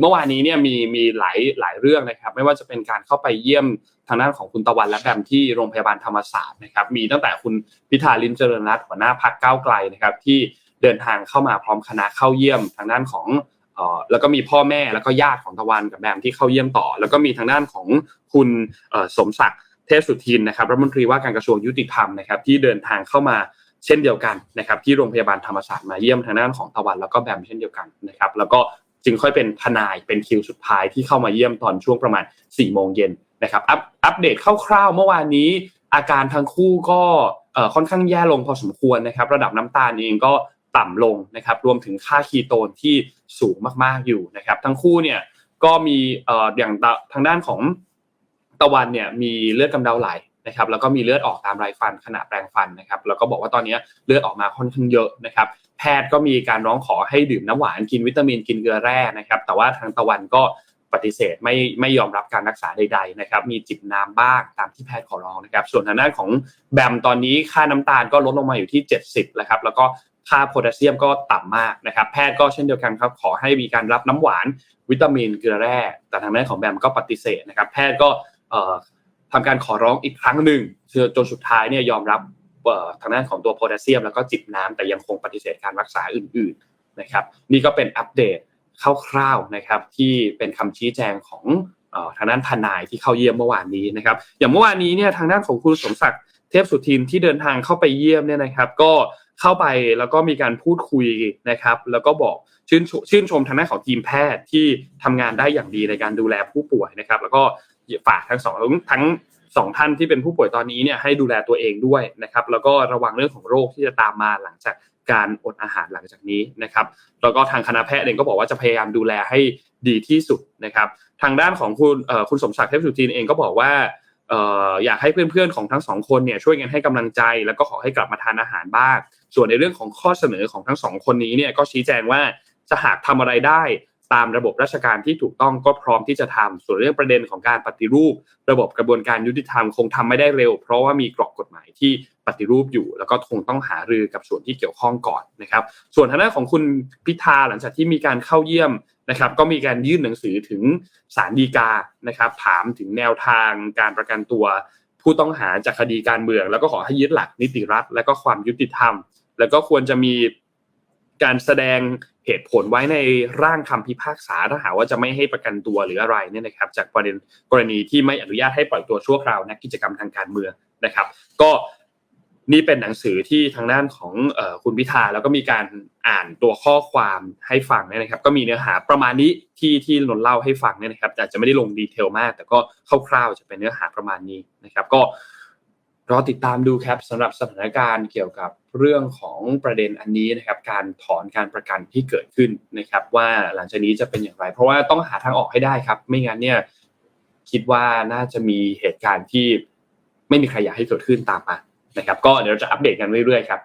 เมื่อวานนี้เนี่ยมีมีหลายหลายเรื่องนะครับ ไม่ว่าจะเป็นการเข้าไปเยี่ยมทางด้านของคุณตะวันและแบมที่โรงพยาบาลธรรมศาสตร์นะครับ มีตั้งแต่คุณพิธาลิมเจริญรัตน์หัวหน้าพักก้าวไกลนะครับ ที่เดินทางเข้ามาพร้อมคณะเข้าเยี่ยมทางด้านของออแล้วก็มีพ่อแม่แล้วก็ญาติของตะวันกับแบมที่เข้าเยี่ยมต่อ แล้วก็มีทางด้านของคุณสมศักดิ์เทพสุทินนะครับรัฐมนตรีว่าการกระทรวงยุติธรรมนะครับที่เดินทางเข้ามาเช่นเดียวกันนะครับที่โรงพยาบาลธรรมศาสตร์มาเยี่ยมทางด้านของตะวันแล้วก็แบมเช่นเดียวกันนะครับแล้วก็ จึงค่อยเป็นทนายเป็นคิวสุดท้ายที่เข้ามาเยี่ยมตอนช่วงประมาณ4ี่โมงเย็นนะครับอัปอัปเดตคร่าวๆเมื่อวานนี้ อาการทั้งคู่ก็ค่อนข้างแย่ลงพอสมควรนะครับ ระดับน้ำตาลเองก็ต่ำลงนะครับ รวมถึงค่าคีโตนที่สูงมากๆอยู่นะครับ ทั้งคู่เนี่ยก็มีเอ่ออย่างตะทางด้านของตะวันเนี่ยมีเลือดกำเดาไหล นะครับแล้วก็มีเลือดออกตามไรฟันขณะแปรงฟันนะครับแล้วก็บอกว่าตอนนี้เลือดออกมาค่อนข้างเยอะนะครับแพทย์ก็มีการร้องขอให้ดื่มน้ำหวานกินวิตามินกินเกลือแร่นะครับแต่ว่าทางตะวันก็ปฏิเสธไม่ไม่ยอมรับการรักษาใดๆนะครับมีจิบน้ำบ้างตามที่แพทย์ขอร้องนะครับ ส่วนทางด้านของแบมตอนนี้ค่าน้ำตาลก็ลดลงมาอยู่ที่ 70แล้วครับแล้วก็ค่าโพแทสเซียมก็ต่ำมากนะครับ แพทย์ก็เช่นเดียวกันครับขอให้มีการรับน้ำหวานวิตามินเกลือแร่แต่ทางด้านของแบมก็ปฏิเสธนะครับ แพทย์ก็ ทำการขอร้องอีกครั้งหนึ่งจนสุดท้ายเนี่ยยอมรับทางด้านของตัวโพแทสเซียมแล้วก็จิบน้ำแต่ยังคงปฏิเสธการรักษาอื่นๆนะครับ นี่ก็เป็นอัปเดตคร่าวๆนะครับที่เป็นคำชี้แจงของออทางด้านทนายที่เข้าเยี่ยมเมื่อวานนี้นะครับ อย่างเมื่อวานนี้เนี่ยทางด้านของคุณสมศักดิ์เทพสุทินที่เดินทางเข้าไปเยี่ยมเนี่ยนะครับ ก็เข้าไปแล้วก็มีการพูดคุยนะครับ แล้วก็บอกชื่นชชื่นชมทางด้านของทีมแพทย์ที่ทำงานได้อย่างดีในการดูแลผู้ป่วยนะครับ แล้วก็ ฝากทั้งสองทั้งสองท่านที่เป็นผู้ป่วยตอนนี้เนี่ยให้ดูแลตัวเองด้วยนะครับ แล้วก็ระวังเรื่องของโรคที่จะตามมาหลังจากการอดอาหารหลังจากนี้นะครับ แล้วก็ทางคณะแพทย์เองก็บอกว่าจะพยายามดูแลให้ดีที่สุดนะครับ ทางด้านของคุณคุณสมศักดิ์เทพสุทินเองก็บอกว่าอออยากให้เพื่อนๆของทั้งสองคนเนี่ยช่วยกันให้กำลังใจ แล้วก็ขอให้กลับมาทานอาหารบ้าง ส่วนในเรื่องของข้อเสนอของทั้งสองคนนี้เนี่ยก็ชี้แจงว่าจะหากทำอะไรได้ ตามระบบราชการที่ถูกต้องก็พร้อมที่จะทำส่วนเรื่องประเด็นของการปฏิรูป ระบบกระบวนการยุติธรรมคงทำไม่ได้เร็ว เพราะว่ามีกรอบกฎหมายที่ปฏิรูปอยู่ แล้วก็คงต้องหารือกับส่วนที่เกี่ยวข้องก่อนนะครับ ส่วนทางด้านของคุณพิธาหลังจากที่มีการเข้าเยี่ยมนะครับก็มีการยื่นหนังสือถึงศาลฎีกานะครับถามถึงแนวทางการประกันตัว ผู้ต้องหาจากคดีการเมือง แล้วก็ขอให้ยึดหลักนิติรัฐ และก็ความยุติธรรม แล้วก็ควรจะมีการแสดง เหตุผลไว้ในร่างคำพิพากษาถ้าหากว่าจะไม่ให้ประกันตัวหรืออะไรเนี่ยนะครับจากประเด็นกรณีที่ไม่อนุญาตให้ปล่อยตัวชั่วคราวนักกิจกรรมทางการเมืองนะครับ ก็นี่เป็นหนังสือที่ทางด้านของออคุณพิธาแล้วก็มีการอ่านตัวข้อความให้ฟังเนี่ยนะครับ ก็มีเนื้อหาประมาณนี้ที่ที่นนเล่าให้ฟังเนี่ยนะครับแต่จะไม่ได้ลงดีเทลมาก แต่ก็คร่าวๆจะเป็นเนื้อหาประมาณนี้นะครับ ก็ รอติดตามดูครับสำหรับสถานการณ์เกี่ยวกับเรื่องของประเด็นอันนี้นะครับการถอนการประกันที่เกิดขึ้นนะครับ ว่าหลังจากนี้จะเป็นอย่างไร เพราะว่าต้องหาทางออกให้ได้ครับ ไม่งั้นเนี่ยคิดว่าน่าจะมีเหตุการณ์ที่ไม่มีใครอยากให้เกิดขึ้นตามมานะครับ ก็เดี๋ยวเราจะอัปเดตกันเรื่อยๆครับ